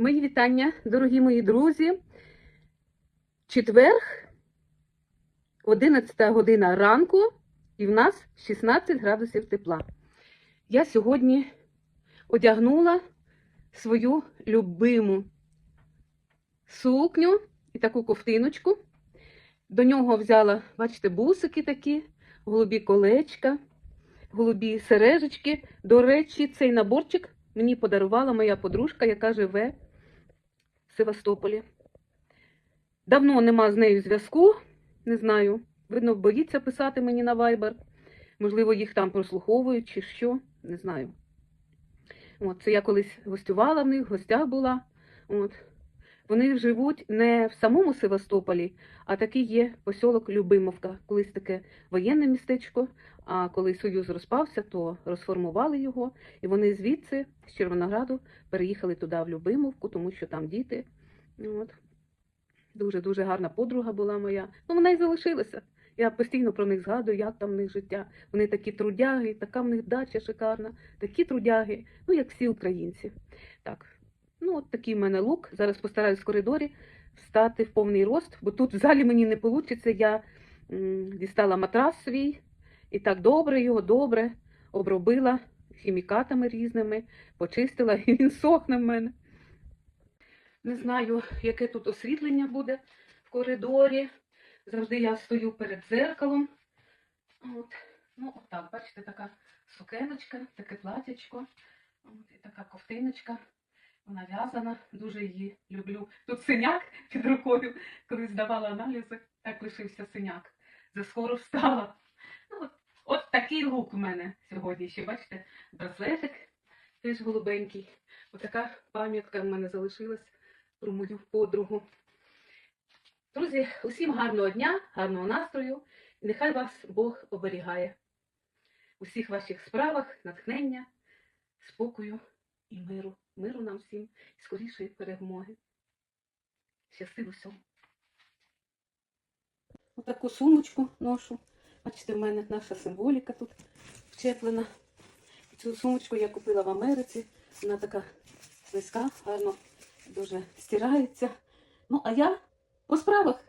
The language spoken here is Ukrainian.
Мої вітання, дорогі мої друзі. Четверг, 11 година ранку, і в нас 16 градусів тепла. Я сьогодні одягнула свою любиму сукню і таку ковтиночку. До нього взяла, бачите, бусики такі, голубі колечка, голубі сережечки. До речі, цей наборчик мені подарувала моя подружка, яка живе Севастополі. Давно нема з нею зв'язку, не знаю. Видно, боїться писати мені на Viber. Можливо, їх там прослуховують чи що, не знаю. От, це я колись гостювала в них, в гостях була. От. Вони живуть не в самому Севастополі, а такий є посілок Любимовка, колись таке воєнне містечко. А коли Союз розпався, то розформували його, і вони звідси, з Червонограду, переїхали туди, в Любимовку, тому що там діти. От. Дуже-дуже гарна подруга була моя. Ну, вона і залишилася. Я постійно про них згадую, як там в них життя. Вони такі трудяги, така в них дача шикарна, такі трудяги, ну як всі українці. Так, ну от такий в мене лук. Зараз постараюсь в коридорі встати в повний рост, бо тут в залі мені не вийде. Я дістала матрас свій і так добре його, добре обробила хімікатами різними, почистила, і він сохне в мене. Не знаю, яке тут освітлення буде в коридорі. Завжди я стою перед дзеркалом. От. Ну, отак, бачите, така сукеночка, таке платячко, от, і така ковтиночка. Вона в'язана, дуже її люблю. Тут синяк під рукою, коли здавала аналізи, так лишився синяк. Заскоро встала. Ну, от, от такий лук у мене сьогодні. Ще бачите, браслетик теж голубенький. Отака пам'ятка в мене залишилась про мою подругу. Друзі, усім гарного дня, гарного настрою. Нехай вас Бог оберігає у всіх ваших справах, натхнення, спокою і миру. Миру нам всім і скорішої перемоги. Щасти всьому. Отаку сумочку ношу. Бачите, в мене наша символіка тут вчеплена. Цю сумочку я купила в Америці. Вона така слизька, гарно дуже стирається. Ну, а я по справах.